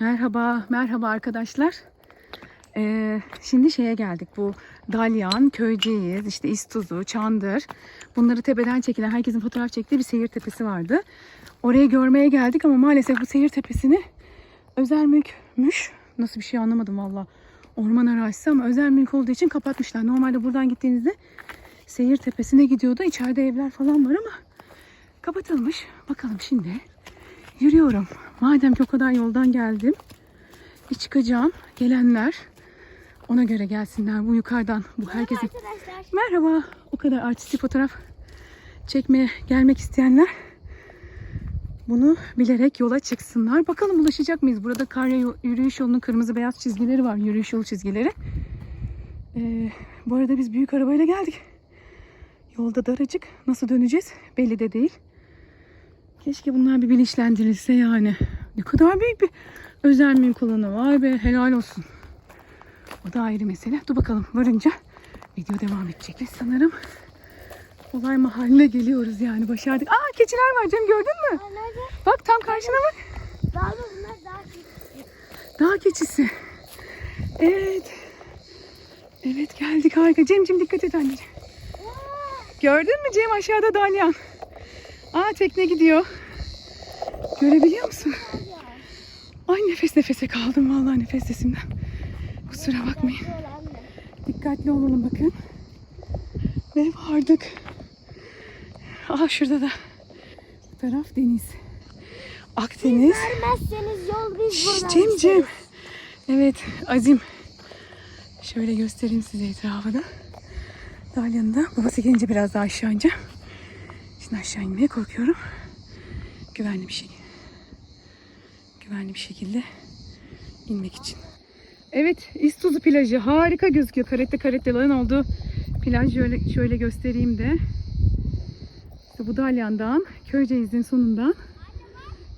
Merhaba, merhaba arkadaşlar. Ee, şimdi şeye geldik. Bu Dalyan, Köyceğiz, işte İstuzu, Çandır. Bunları tepeden çekilen, herkesin fotoğraf çektiği bir seyir tepesi vardı. Orayı görmeye geldik ama maalesef bu seyir tepesini özel mülkmüş. Nasıl bir şey anlamadım valla. Orman arazisi ama özel mülk olduğu için kapatmışlar. Normalde buradan gittiğinizde seyir tepesine gidiyordu. İçeride evler falan var ama kapatılmış. Bakalım şimdi yürüyorum. Madem ki o kadar yoldan geldim. Bir çıkacağım. Gelenler ona göre gelsinler. Bu yukarıdan bu herkesi. Arkadaşlar Merhaba. O kadar artistik fotoğraf çekmeye gelmek isteyenler bunu bilerek yola çıksınlar. Bakalım ulaşacak mıyız? Burada kar yürüyüş yolunun kırmızı beyaz çizgileri var. Yürüyüş yolu çizgileri. Ee, bu arada biz büyük arabayla geldik. Yolda daracık. Nasıl döneceğiz? Belli de değil. Keşke bunlar bir bilinçlendirilse yani. Ne kadar büyük bir özel mülk alanı. Vay be helal olsun. O da ayrı mesele. Dur bakalım varınca video devam edecek. Sanırım olay mahalline geliyoruz yani başardık. Aa keçiler var Cem gördün mü? Aa, nerede? Bak tam karşına bak. Daha da bunlar daha küçük. Dağ keçisi. Evet. Evet geldik harika. Cemcim dikkat et anneciğim. Gördün mü Cem aşağıda dalyan. Aa tekne gidiyor. Görebiliyor musun? Ay nefes nefese kaldım vallahi nefes sesimden. Kusura bakmayın. Dikkatli olalım bakın. Ve vardık. Aa şurada da. Bu taraf deniz. Akdeniz. Vermezseniz yol biz buradan Cem Cem. Evet Azim. Şöyle göstereyim size etrafı da. Dalyan'da. Babası gelince biraz daha aşağı ineceğim. Şimdi aşağı inmeye korkuyorum. Güvenli bir şey. Güvenli bir şekilde inmek için. Evet İstuzu plajı harika gözüküyor. Karette karetteların olduğu plaj şöyle, şöyle göstereyim de. İşte bu Dalyan'dan Köyceğiz'in sonundan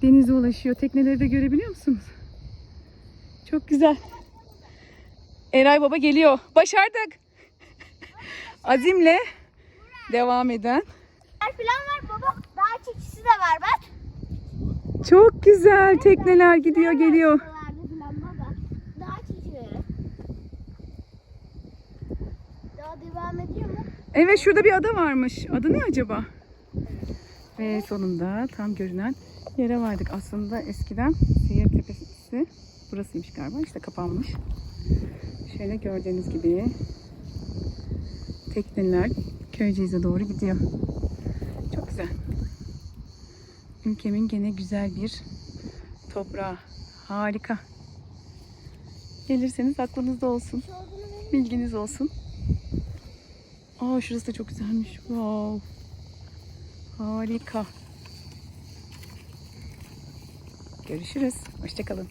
denize ulaşıyor. Tekneleri de görebiliyor musunuz? Çok güzel. Eray Baba geliyor. Başardık. Azimle devam eden. Falan var baba. Daha keçisi de var bak. Çok güzel tekneler gidiyor geliyor. Evet şurada bir ada varmış. Adı ne acaba? Ve sonunda tam görünen yere vardık. Aslında eskiden Seyir Tepesi burasıymış galiba. İşte kapanmış. Şöyle gördüğünüz gibi tekneler Köyceğiz'e doğru gidiyor. Ülkemin gene güzel bir toprağı. Harika. Gelirseniz aklınızda olsun. Bilginiz olsun. Aa şurası da çok güzelmiş. Wow. Harika. Görüşürüz. Hoşçakalın.